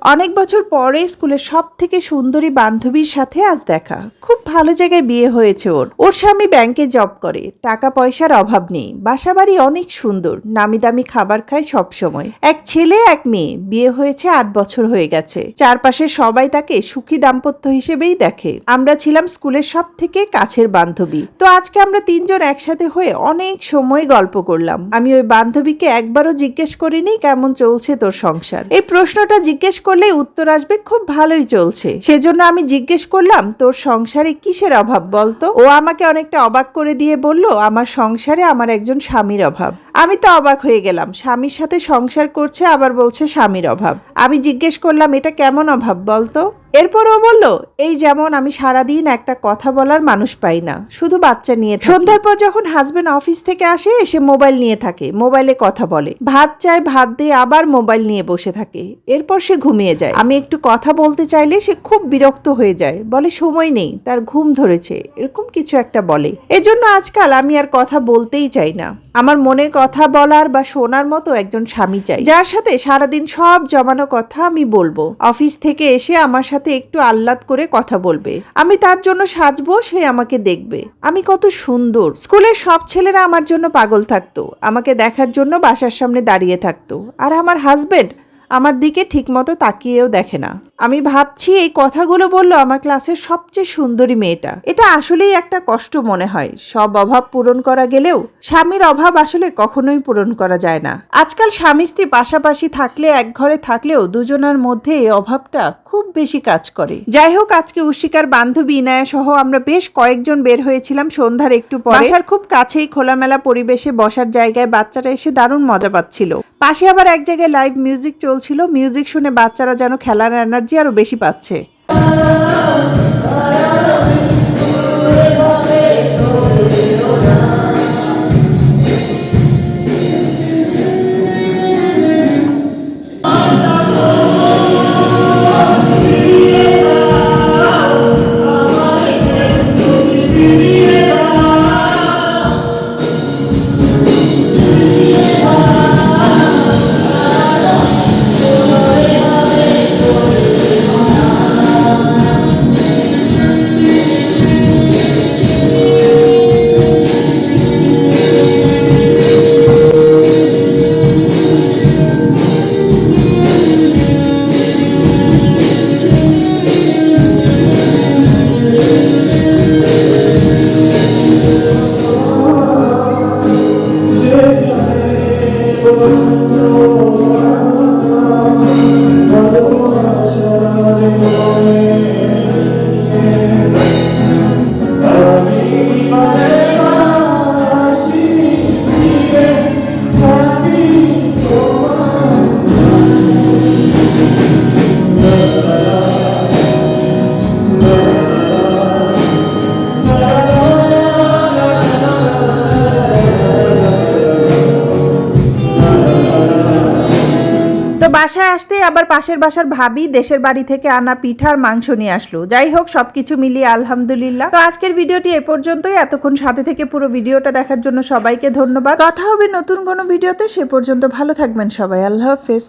অনেক বছর পরে স্কুলের সব থেকে সুন্দরী বান্ধবীর সাথে আজ দেখা। খুব ভালো জায়গায় বিয়ে হয়েছে ওর। ওর স্বামী ব্যাংকে জব করে। টাকা পয়সার অভাব নেই। বাসাবাড়ি অনেক সুন্দর। নামি দামি খাবার খায় সব সময় এক ছেলে, এক মেয়ে। বিয়ে হয়েছে আট বছর হয়ে গেছে। চারপাশে সবাই তাকে সুখী দাম্পত্য হিসেবেই দেখে। আমরা ছিলাম স্কুলের সব থেকে কাছের বান্ধবী। তো আজকে আমরা তিনজন একসাথে হয়ে অনেক সময় গল্প করলাম। আমি ওই বান্ধবীকে একবারও জিজ্ঞেস করিনি, কেমন চলছে তোর সংসার? এই প্রশ্নটা জিজ্ঞেস করলে উত্তর আসবে, খুব ভালোই চলছে। সেজন্য আমি জিজ্ঞেস করলাম, তোর সংসারে কিসের অভাব বলতো? ও আমাকে অনেকটা অবাক করে দিয়ে বলল, আমার সংসারে আমার একজন স্বামীর অভাব। আমি তো অবাক হয়ে গেলাম। স্বামীর সাথে সংসার করছে, আবার বলছে স্বামীর অভাব। আমি জিজ্ঞেস করলাম, এটা কেমন অভাব বলতো এরপর ও বলল, এই যেমন আমি সারাদিন একটা কথা বলার মানুষ পাই না, শুধু বাচ্চা নিয়ে। সন্ধ্যার পর যখন হাজবেন্ড অফিস থেকে আসে এসে মোবাইল নিয়ে থাকে মোবাইলে কথা বলে। ভাত চায়, ভাত দিয়ে আবার মোবাইল নিয়ে বসে থাকে। এরপর সে ঘুমিয়ে যায়। আমি একটু কথা বলতে চাইলে সে খুব বিরক্ত হয়ে যায়। বলে, সময় নেই, তার ঘুম ধরেছে। এরকম কিছু একটা বলে। এজন্য আজকাল আমি আর কথা বলতেই চাই না। আমার মনে কথা বলার বা শোনার মতো একজন স্বামী চাই। যার সাথে সারাদিন সব জমানো কথা আমি বলব। অফিস থেকে এসে আমার সাথে একটু আহ্লাদ করে কথা বলবে। আমি তার জন্য সাজবো, সে আমাকে দেখবে। আমি কত সুন্দর। স্কুলের সব ছেলেরা আমার জন্য পাগল থাকতো। আমাকে দেখার জন্য বাসার সামনে দাঁড়িয়ে থাকতো। আর আমার হাজবেন্ড আমার দিকে ঠিকমতো তাকিয়েও দেখে না। আমি ভাবছি এই কথাগুলো বলল আমার ক্লাসের সবচেয়ে সুন্দরী মেয়েটা। এটা আসলেই একটা কষ্ট মনে হয়। সব অভাব পূরণ করা গেলেও স্বামীর অভাব আসলে কখনোই পূরণ করা যায় না। আজকাল স্বামী স্ত্রী পাশাপাশি থাকলে, এক ঘরে থাকলেও দুজনের মধ্যে এই অভাবটা খুব বেশি কাজ করে। যাই হোক, আজকে উশিকার বান্ধবী ইনায়া সহ আমরা বেশ কয়েকজন বের হয়েছিলাম সন্ধ্যার একটু পরে। বাসার খুব কাছেই খোলামেলা পরিবেশে বসার জায়গায় বাচ্চারা এসে দারুণ মজা পাচ্ছিল। পাশে আবার এক জায়গায় লাইভ মিউজিক চলছিল মিউজিক শুনে বাচ্চারা যেন খেলার এনার্জি আরও বেশি পাচ্ছে। তো বাসায় আসতে আবার পাশের বাসার ভাবি দেশের বাড়ি থেকে আনা পিঠার মাংস নিয়ে আসলো। যাই হোক, সবকিছু মিলিয়ে আলহামদুলিল্লাহ। তো আজকের ভিডিওটি এ পর্যন্তই। এতক্ষণ সাথে থেকে পুরো ভিডিওটা দেখার জন্য সবাইকে ধন্যবাদ। কথা হবে নতুন কোনো ভিডিওতে। সে পর্যন্ত ভালো থাকবেন সবাই। আল্লাহ হাফেজ।